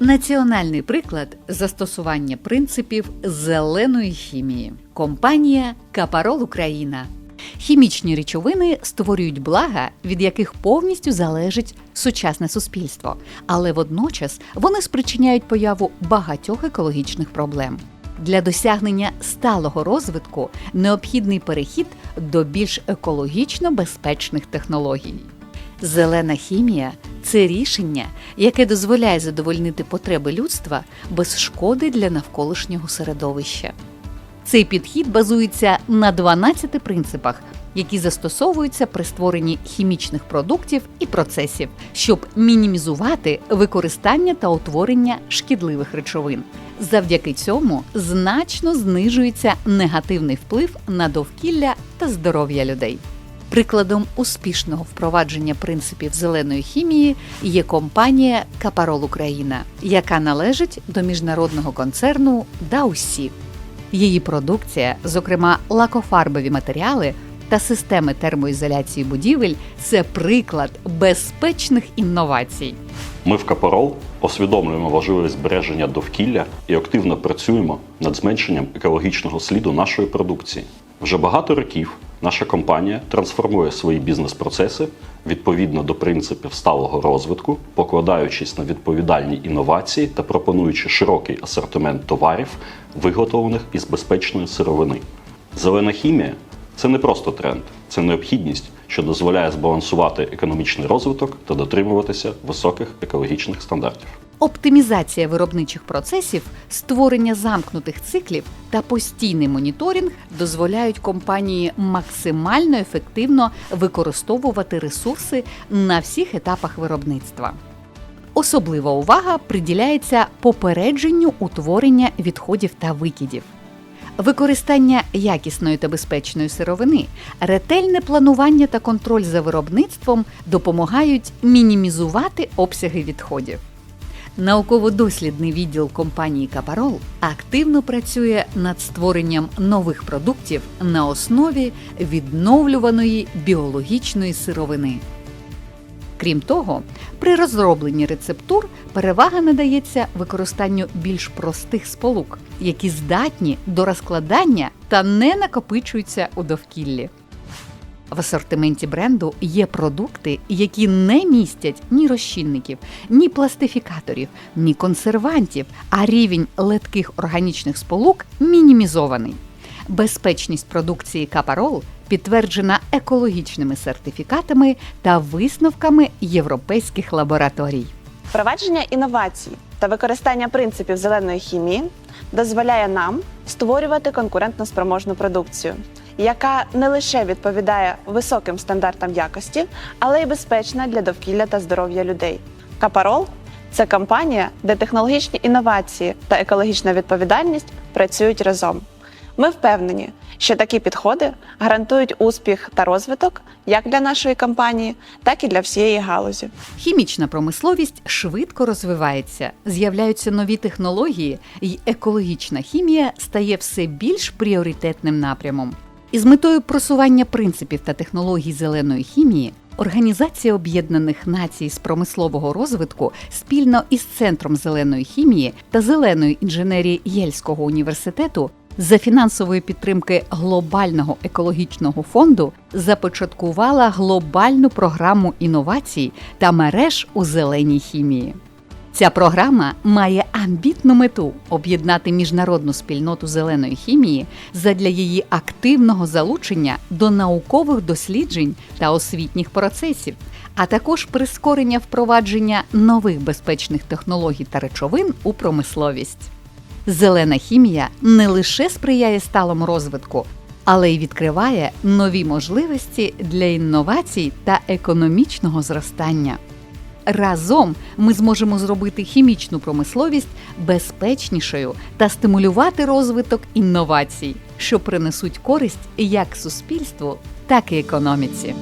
Національний приклад застосування принципів зеленої хімії. Компанія Капарол Україна. Хімічні речовини створюють блага, від яких повністю залежить сучасне суспільство, але водночас вони спричиняють появу багатьох екологічних проблем. Для досягнення сталого розвитку необхідний перехід до більш екологічно безпечних технологій. Зелена хімія це рішення, яке дозволяє задовольнити потреби людства без шкоди для навколишнього середовища. Цей підхід базується на 12 принципах, які застосовуються при створенні хімічних продуктів і процесів, щоб мінімізувати використання та утворення шкідливих речовин. Завдяки цьому значно знижується негативний вплив на довкілля та здоров'я людей. Прикладом успішного впровадження принципів зеленої хімії є компанія Капарол Україна, яка належить до міжнародного концерну Даусі. Її продукція, зокрема лакофарбові матеріали та системи термоізоляції будівель, це приклад безпечних інновацій. Ми в Капорол усвідомлюємо важливість збереження довкілля і активно працюємо над зменшенням екологічного сліду нашої продукції. Вже багато років наша компанія трансформує свої бізнес-процеси відповідно до принципів сталого розвитку, покладаючись на відповідальні інновації та пропонуючи широкий асортимент товарів, виготовлених із безпечної сировини. Зелена хімія це не просто тренд, це необхідність, що дозволяє збалансувати економічний розвиток та дотримуватися високих екологічних стандартів. Оптимізація виробничих процесів, створення замкнутих циклів та постійний моніторинг дозволяють компанії максимально ефективно використовувати ресурси на всіх етапах виробництва. Особлива увага приділяється попередженню утворення відходів та викидів. Використання якісної та безпечної сировини, ретельне планування та контроль за виробництвом допомагають мінімізувати обсяги відходів. Науково-дослідний відділ компанії Капарол активно працює над створенням нових продуктів на основі відновлюваної біологічної сировини. Крім того, при розробленні рецептур перевага надається використанню більш простих сполук, які здатні до розкладання та не накопичуються у довкіллі. В асортименті бренду є продукти, які не містять ні розчинників, ні пластифікаторів, ні консервантів, а рівень летких органічних сполук мінімізований. Безпечність продукції Капарол підтверджена екологічними сертифікатами та висновками європейських лабораторій. Впровадження інновацій та використання принципів зеленої хімії дозволяє нам створювати конкурентноспроможну продукцію, яка не лише відповідає високим стандартам якості, але й безпечна для довкілля та здоров'я людей. Капарол це компанія, де технологічні інновації та екологічна відповідальність працюють разом. Ми впевнені, що такі підходи гарантують успіх та розвиток як для нашої компанії, так і для всієї галузі. Хімічна промисловість швидко розвивається, з'являються нові технології, і екологічна хімія стає все більш пріоритетним напрямом. Із метою просування принципів та технологій зеленої хімії Організація Об'єднаних Націй з промислового розвитку спільно із Центром зеленої хімії та зеленої інженерії Єльського університету за фінансової підтримки глобального екологічного фонду започаткувала глобальну програму інновацій та мереж у зеленій хімії. Ця програма має амбітну мету об'єднати міжнародну спільноту зеленої хімії задля її активного залучення до наукових досліджень та освітніх процесів, а також прискорення впровадження нових безпечних технологій та речовин у промисловість. Зелена хімія не лише сприяє сталому розвитку, але й відкриває нові можливості для інновацій та економічного зростання. Разом ми зможемо зробити хімічну промисловість безпечнішою та стимулювати розвиток інновацій, що принесуть користь як суспільству, так і економіці.